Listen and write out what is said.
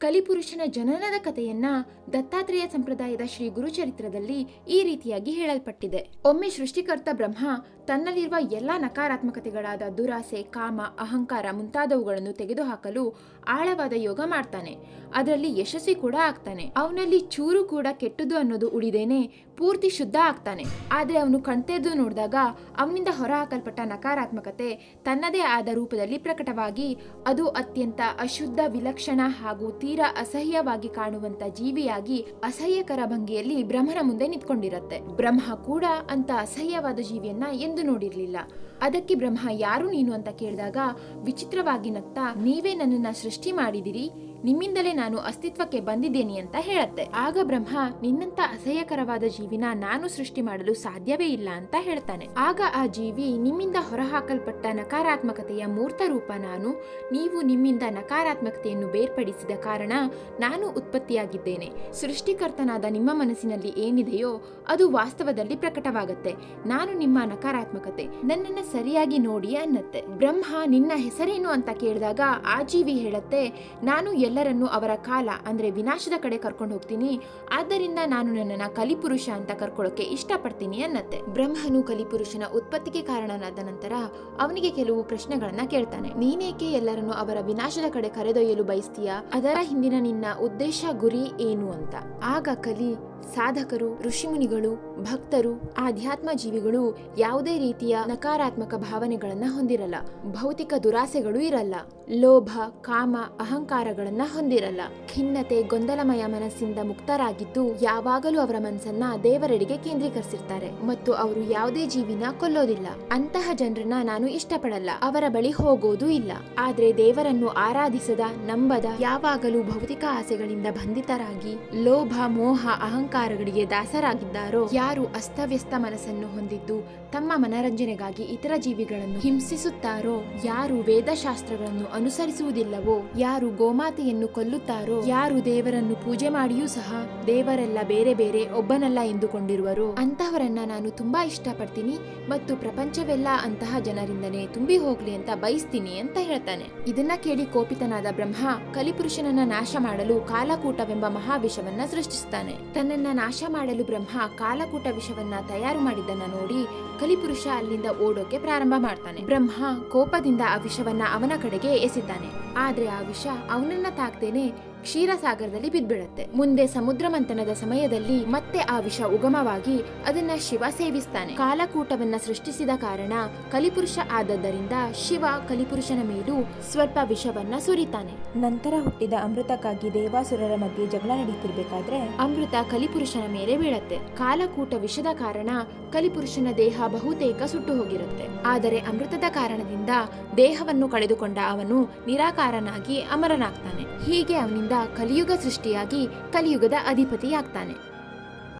ಕಲಿಪುರುಷನ ಜನನದ ಕಥೆಯನ್ನ ದತ್ತಾತ್ರೇಯ ಸಂಪ್ರದಾಯದ ಶ್ರೀ ಗುರುಚರಿತ್ರದಲ್ಲಿ ಈ ರೀತಿಯಾಗಿ ಹೇಳಲ್ಪಟ್ಟಿದೆ. ಒಮ್ಮೆ ಸೃಷ್ಟಿಕರ್ತ ಬ್ರಹ್ಮ ತನ್ನಲ್ಲಿರುವ ಎಲ್ಲಾ ನಕಾರಾತ್ಮಕತೆಗಳಾದ ದುರಾಸೆ, ಕಾಮ, ಅಹಂಕಾರ ಮುಂತಾದವುಗಳನ್ನು ತೆಗೆದುಹಾಕಲು ಆಳವಾದ ಯೋಗ ಮಾಡ್ತಾನೆ. ಅದರಲ್ಲಿ ಯಶಸ್ವಿ ಕೂಡ ಆಗ್ತಾನೆ. ಅವನಲ್ಲಿ ಚೂರು ಕೂಡ ಕೆಟ್ಟದು ಅನ್ನೋದು ಉಳಿದೇನೆ ಪೂರ್ತಿ ಶುದ್ಧ ಆಗ್ತಾನೆ. ಆದ್ರೆ ಅವನು ಕಣ್ತೆರೆದು ನೋಡಿದಾಗ ಅವನಿಂದ ಹೊರಹಾಕಲ್ಪಟ್ಟ ನಕಾರಾತ್ಮಕತೆ ತನ್ನದೇ ಆದ ರೂಪದಲ್ಲಿ ಪ್ರಕಟವಾಗಿ ಅದು ಅತ್ಯಂತ ಅಶುದ್ಧ ವಿಲಕ್ಷಣ ಹಾಗೂ ತೀರಾ ಅಸಹ್ಯವಾಗಿ ಕಾಣುವಂತ ಜೀವಿಯಾಗಿ ಅಸಹ್ಯಕರ ಭಂಗಿಯಲ್ಲಿ ಬ್ರಹ್ಮನ ಮುಂದೆ ನಿಂತ್ಕೊಂಡಿರತ್ತೆ. ಬ್ರಹ್ಮ ಕೂಡ ಅಂತ ಅಸಹ್ಯವಾದ ಜೀವಿಯನ್ನ ಎಂದು ನೋಡಿರ್ಲಿಲ್ಲ. ಅದಕ್ಕೆ ಬ್ರಹ್ಮ ಯಾರು ನೀನು ಅಂತ ಕೇಳಿದಾಗ ವಿಚಿತ್ರವಾಗಿ ನಗ್ತಾ, ನೀವೇ ನನ್ನನ್ನ ಸೃಷ್ಟಿ ಮಾಡಿದಿರಿ ನಿಮ್ಮಿಂದಲೇ ನಾನು ಅಸ್ತಿತ್ವಕ್ಕೆ ಬಂದಿದ್ದೇನೆ ಅಂತ ಹೇಳತ್ತೆ. ಆಗ ಬ್ರಹ್ಮ ನಿನ್ನಂತ ಅಸಹ್ಯಕರವಾದ ಜೀವಿನ ನಾನು ಸೃಷ್ಟಿ ಮಾಡಲು ಸಾಧ್ಯವೇ ಇಲ್ಲ ಅಂತ ಹೇಳ್ತಾನೆ. ಆಗ ಆ ಜೀವಿ ನಿಮ್ಮಿಂದ ಹೊರಹಾಕಲ್ಪಟ್ಟ ನಕಾರಾತ್ಮಕತೆಯ ಮೂರ್ತ ರೂಪ ನಾನು, ನೀವು ನಿಮ್ಮಿಂದ ನಕಾರಾತ್ಮಕತೆಯನ್ನು ಬೇರ್ಪಡಿಸಿದ ಕಾರಣ ನಾನು ಉತ್ಪತ್ತಿಯಾಗಿದ್ದೇನೆ. ಸೃಷ್ಟಿಕರ್ತನಾದ ನಿಮ್ಮ ಮನಸ್ಸಿನಲ್ಲಿ ಏನಿದೆಯೋ ಅದು ವಾಸ್ತವದಲ್ಲಿ ಪ್ರಕಟವಾಗತ್ತೆ. ನಾನು ನಿಮ್ಮ ನಕಾರಾತ್ಮಕತೆ, ನನ್ನನ್ನು ಸರಿಯಾಗಿ ನೋಡಿ ಅನ್ನತ್ತೆ. ಬ್ರಹ್ಮ, ನಿನ್ನ ಹೆಸರೇನು ಅಂತ ಕೇಳಿದಾಗ ಆ ಜೀವಿ ಹೇಳತ್ತೆ, ನಾನು ಎಲ್ಲರನ್ನೂ ಅವರ ಕಾಲ, ಅಂದರೆ ವಿನಾಶದ ಕಡೆ ಕರ್ಕೊಂಡು ಹೋಗ್ತೀನಿ. ಆದ್ದರಿಂದ ನಾನು ನನ್ನನ್ನು ಕಲಿಪುರುಷ ಅಂತ ಕರ್ಕೊಳ್ಳೋಕೆ ಇಷ್ಟಪಡ್ತೀನಿ ಅನ್ನತ್ತೆ. ಬ್ರಹ್ಮನು ಕಲಿಪುರುಷನ ಉತ್ಪತ್ತಿಗೆ ಕಾರಣನಾದ ನಂತರ ಅವನಿಗೆ ಕೆಲವು ಪ್ರಶ್ನೆಗಳನ್ನ ಕೇಳ್ತಾನೆ. ನೀನೇಕೆ ಎಲ್ಲರನ್ನು ಅವರ ವಿನಾಶದ ಕಡೆ ಕರೆದೊಯ್ಯಲು ಬಯಸ್ತೀಯಾ? ಅದರ ಹಿಂದಿನ ನಿನ್ನ ಉದ್ದೇಶ ಗುರಿ ಏನು ಅಂತ. ಆಗ ಕಲಿ ಸಾಧಕರು, ಋಷಿಮುನಿಗಳು, ಭಕ್ತರು ಆಧ್ಯಾತ್ಮ ಜೀವಿಗಳು ಯಾವುದೇ ರೀತಿಯ ನಕಾರಾತ್ಮಕ ಭಾವನೆಗಳನ್ನ ಹೊಂದಿರಲ್ಲ. ಭೌತಿಕ ದುರಾಸೆಗಳು ಇರಲ್ಲ. ಲೋಭ, ಕಾಮ, ಅಹಂಕಾರಗಳನ್ನ ಹೊಂದಿರಲ್ಲ. ಖಿನ್ನತೆ, ಗೊಂದಲಮಯ ಮನಸ್ಸಿಂದ ಮುಕ್ತರಾಗಿದ್ದು ಯಾವಾಗಲೂ ಅವರ ಮನಸ್ಸನ್ನ ದೇವರೆಡೆಗೆ ಕೇಂದ್ರೀಕರಿಸಿರ್ತಾರೆ ಮತ್ತು ಅವರು ಯಾವುದೇ ಜೀವಿನ ಕೊಲ್ಲೋದಿಲ್ಲ. ಅಂತಹ ಜನರನ್ನ ನಾನು ಇಷ್ಟಪಡಲ್ಲ. ಅವರ ಬಳಿ ಹೋಗೋದು ಇಲ್ಲ. ಆದ್ರೆ ದೇವರನ್ನು ಆರಾಧಿಸದ, ನಂಬದ ಯಾವಾಗಲೂ ಭೌತಿಕ ಆಸೆಗಳಿಂದ ಬಂಧಿತರಾಗಿ ಲೋಭ, ಮೋಹ ಅಹಂಕಾರಗಳಿಗೆ ದಾಸರಾಗಿದ್ದಾರೋ, ಯಾರು ಅಸ್ತವ್ಯಸ್ತ ಮನಸ್ಸನ್ನು ಹೊಂದಿದ್ದು, ತಮ್ಮ ಮನರಂಜನೆಗಾಗಿ ಇತರ ಜೀವಿಗಳನ್ನು ಹಿಂಸಿಸುತ್ತಾರೋ, ಯಾರು ವೇದಶಾಸ್ತ್ರಗಳನ್ನು ಅನುಸರಿಸುವುದಿಲ್ಲವೋ, ಯಾರು ಗೋಮಾತೆಯನ್ನು ಕೊಲ್ಲುತ್ತಾರೋ, ಯಾರು ದೇವರನ್ನು ಪೂಜೆ ಮಾಡಿಯೂ ಸಹ ದೇವರೆಲ್ಲ ಬೇರೆ ಬೇರೆ ಒಬ್ಬನಲ್ಲ ಎಂದುಕೊಂಡಿರುವರು. ಅಂತಹವರನ್ನ ನಾನು ತುಂಬಾ ಇಷ್ಟಪಡ್ತೀನಿ ಮತ್ತು ಪ್ರಪಂಚವೆಲ್ಲ ಅಂತಹ ಜನರಿಂದನೇ ತುಂಬಿ ಹೋಗ್ಲಿ ಅಂತ ಬಯಸ್ತೀನಿ ಅಂತ ಹೇಳ್ತಾನೆ. ಇದನ್ನ ಕೇಳಿ ಕೋಪಿತನಾದ ಬ್ರಹ್ಮ ಕಲಿಪುರುಷನನ್ನ ನಾಶ ಮಾಡಲು ಕಾಲಕೂಟವೆಂಬ ಮಹಾವಿಷವನ್ನ ಸೃಷ್ಟಿಸುತ್ತಾನೆ ತನ್ನನ್ನ ನಾಶ ಮಾಡಲು ಬ್ರಹ್ಮ ಕಾಲಕೂಟ ವಿಷವನ್ನ ತಯಾರು ಮಾಡಿದ್ದನ್ನ ನೋಡಿ ಕಲಿಪುರುಷ ಅಲ್ಲಿಂದ ಓಡೋಕೆ ಪ್ರಾರಂಭ ಮಾಡ್ತಾನೆ. ಬ್ರಹ್ಮ ಕೋಪದಿಂದ ಆ ವಿಷವನ್ನ ಅವನ ಕಡೆಗೆ ಎಸಿತಾನೆ ಆದ್ರೆ ಆ ವಿಷ ಅವನನ್ನ ತಾಕ್ದೇನೆ ಕ್ಷೀರಸಾಗರದಲ್ಲಿ ಬಿದ್ಬಿಡತ್ತೆ ಮುಂದೆ ಸಮುದ್ರ ಮಂಥನದ ಸಮಯದಲ್ಲಿ ಮತ್ತೆ ಆ ವಿಷ ಉಗಮವಾಗಿ ಅದನ್ನ ಶಿವ ಸೇವಿಸ್ತಾನೆ. ಕಾಲಕೂಟವನ್ನ ಸೃಷ್ಟಿಸಿದ ಕಾರಣ ಕಲಿಪುರುಷ ಆದದ್ದರಿಂದ ಶಿವ ಕಲಿಪುರುಷನ ಮೇಲೂ ಸ್ವಲ್ಪ ವಿಷವನ್ನ ಸುರಿತಾನೆ. ನಂತರ ಹುಟ್ಟಿದ ಅಮೃತಕ್ಕಾಗಿ ದೇವಾಸುರರ ಮಧ್ಯೆ ಜಗಳ ನಡೀತಿರ್ಬೇಕಾದ್ರೆ ಅಮೃತ ಕಲಿಪುರುಷನ ಮೇಲೆ ಬೀಳತ್ತೆ. ಕಾಲಕೂಟ ವಿಷದ ಕಾರಣ ಕಲಿಪುರುಷನ ದೇಹ ಬಹುತೇಕ ಸುಟ್ಟು ಹೋಗಿರುತ್ತೆ. ಆದರೆ ಅಮೃತದ ಕಾರಣದಿಂದ ದೇಹವನ್ನು ಕಳೆದುಕೊಂಡ ಅವನು ನಿರಾಕಾರನಾಗಿ ಅಮರನಾಗ್ತಾನೆ. ಹೀಗೆ ಅವನಿಂದ ಕಲಿಯುಗ ಸೃಷ್ಟಿಯಾಗಿ ಕಲಿಯುಗದ ಅಧಿಪತಿಯಾಗ್ತಾನೆ.